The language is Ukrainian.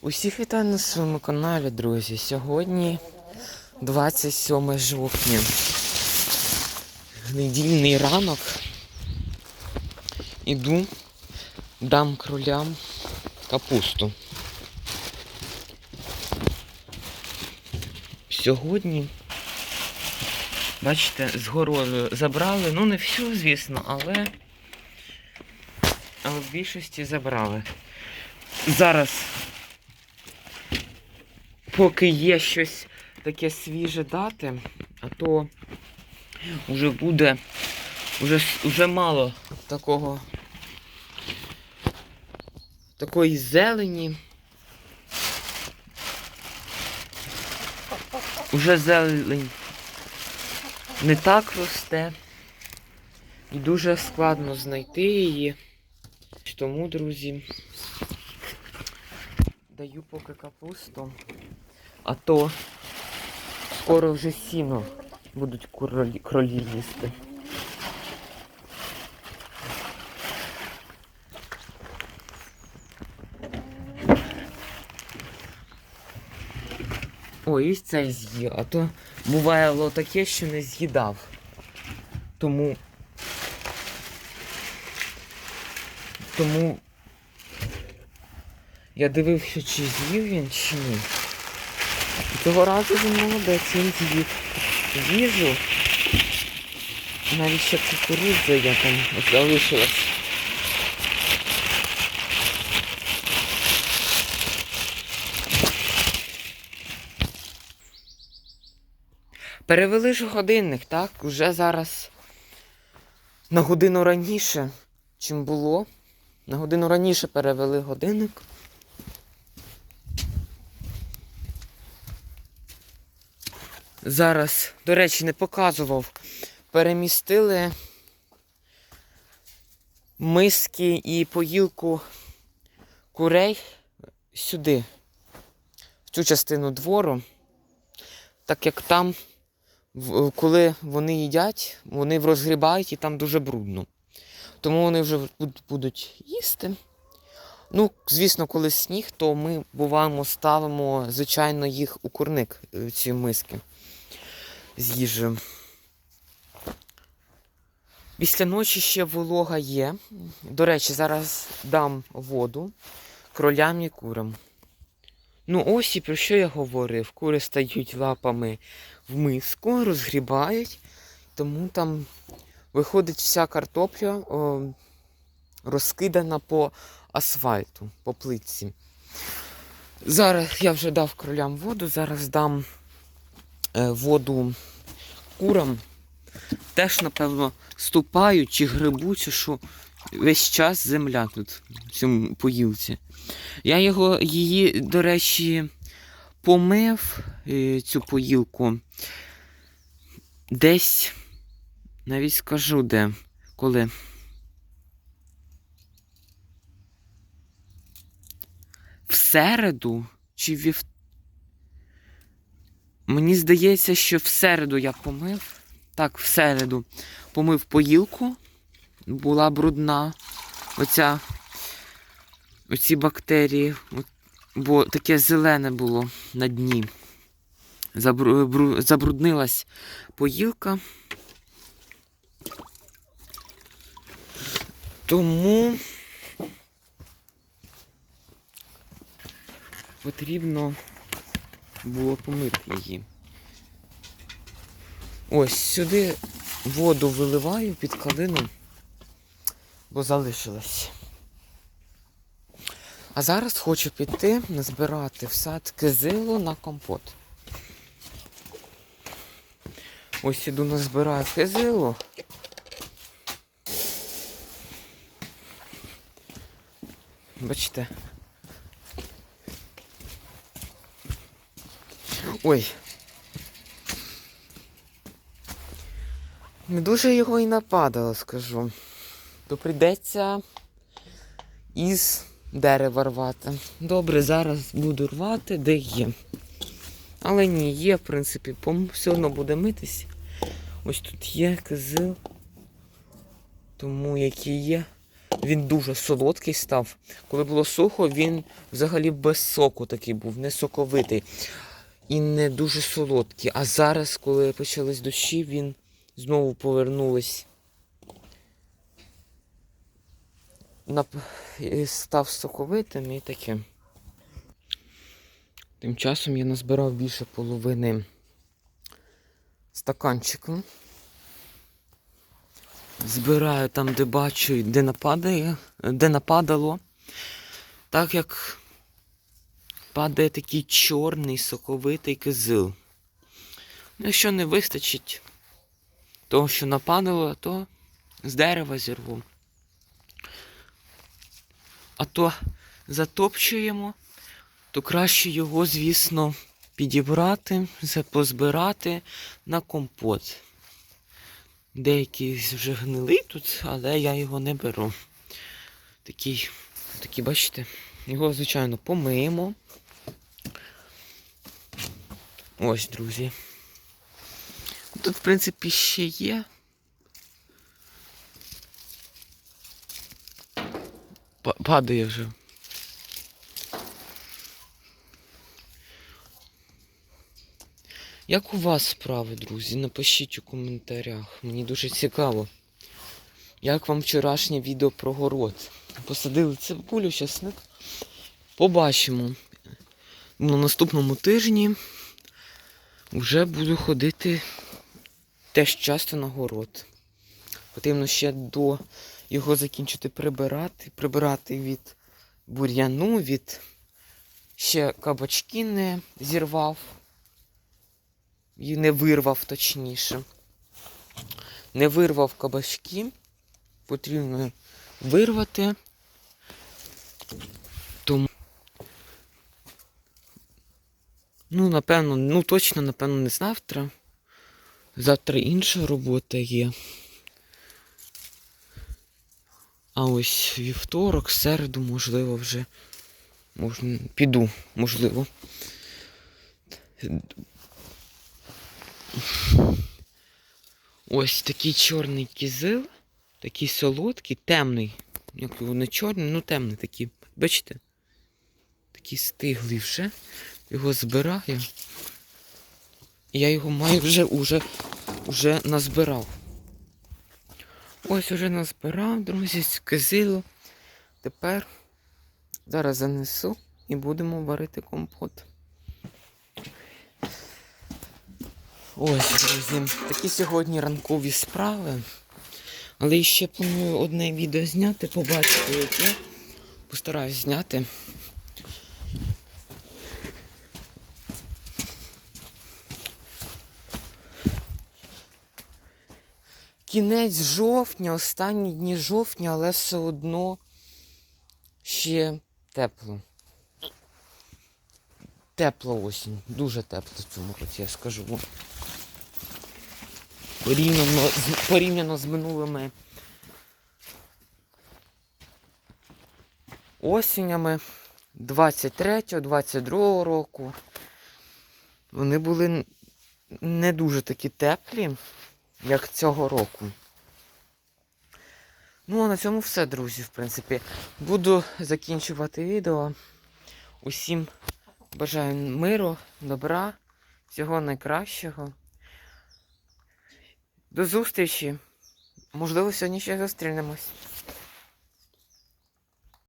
Усіх вітаю на своєму каналі, друзі. Сьогодні 27 жовтня. Недільний ранок. Іду, дам кролям капусту. Сьогодні, бачите, з горою забрали. Ну, не всю, звісно, але, але в більшості забрали. Зараз поки є щось таке свіже дати, а то вже буде, вже, вже мало такого, такої зелені. Уже зелень не так росте. І дуже складно знайти її. Тому, друзі, даю поки капусту. А то скоро вже сіно будуть кролі, кролі їсти. Ой, і це з'їв, а то бувало таке, що не з'їдав. Тому. Тому я дивився, чи з'їв він, чи ні. І Цього разу він молодець, він з'їв їжу. Навіть ще кукурудза я там залишилась. Перевели ж годинник, так? Уже зараз на годину раніше, чим було. На годину раніше перевели годинник. Зараз, до речі, не показував. Перемістили миски і поїлку курей сюди, в цю частину двору, так як там, коли вони їдять, вони розгрібають і там дуже брудно. Тому вони вже будуть їсти. Ну, звісно, коли сніг, то ми буваємо ставимо, звичайно, їх у курник, е, ці миски з їжею. Після ночі ще волога є. До речі, зараз дам воду кролям і курам. Ну, ось і про що я говорив. Кури стають лапами в миску, розгрібають, тому там виходить вся картопля о, розкидана по асфальту, по плитці. Зараз я вже дав кролям воду, зараз дам воду курам. Теж, напевно, ступають чи грибуть, що весь час земля тут, в цьому поїлці. Я його, її, до речі, помив е, цю поїлку. Десь, навіть скажу де, коли. В середу чи вів... Мені здається, що в середу я помив. Так, в середу помив поїлку. Була брудна. Оця, оці бактерії, бо таке зелене було на дні. Забру, забруднилась поїлка. Тому потрібно було помити її. Ось сюди воду виливаю під калину, бо залишилась. А зараз хочу піти назбирати в сад кизилу на компот. Ось іду назбираю кизилу. Бачите. Ой. Не дуже його і нападало, скажу. То прийдеться із дерева рвати. Добре, зараз буду рвати, де є. Але ні, є, в принципі, все одно буде митись. Ось тут є кизил. Тому який є. він дуже солодкий став. Коли було сухо, він взагалі без соку такий був, не соковитий і не дуже солодкий. А зараз, коли почались дощі, він знову повернулись. Нап- Став соковитим і таке. Тим часом я назбирав більше половини стаканчику. Збираю там, де бачу, де нападає, де нападало. Так як падає такий чорний соковитий кизил. Ну, Якщо не вистачить того, що нападало, то з дерева зірву. А то затопчуємо, то краще його, звісно, підібрати, позбирати на компот. Деякий вже гнилий тут, але я його не беру. Такий, такий, бачите, його, звичайно, помиємо. Ось, друзі. Тут, в принципі, ще є. Падає вже. Як у вас справи, друзі? Напишіть у коментарях. Мені дуже цікаво. Як вам вчорашнє відео про город? Посадили цибулю, часник. Побачимо. На наступному тижні вже буду ходити теж часто на город. Потрібно ще до його закінчити прибирати. Прибирати від бур'яну, від ще кабачки не зірвав. І не вирвав точніше. Не вирвав кабачки. Потрібно вирвати. Тому. Ну, напевно, ну точно, напевно, не завтра. Завтра інша робота є. А ось вівторок, середу, можливо, вже можна, піду, можливо. Ось такий чорний кізил, такий солодкий, темний. Як його не чорний, ну темний такий. Бачите? Такий стиглий вже. Його збираю. І я його маю вже уже, уже назбирав. Ось уже назбирав, друзі, з кизилу. Тепер зараз занесу і будемо варити компот. Ось, друзі, такі сьогодні ранкові справи. Але ще планую одне відео зняти, побачити яке. Постараюсь зняти. Кінець жовтня, останні дні жовтня, але все одно ще тепло. Тепла осінь, дуже тепло в цьому році, я скажу. Порівняно, порівняно з минулими осіннями 23-22 року. Вони були не дуже такі теплі, як цього року. Ну, а на цьому все, друзі, в принципі. Буду закінчувати відео. Усім бажаю миру, добра, всього найкращого. До зустрічі. Можливо, сьогодні ще зустрінемось.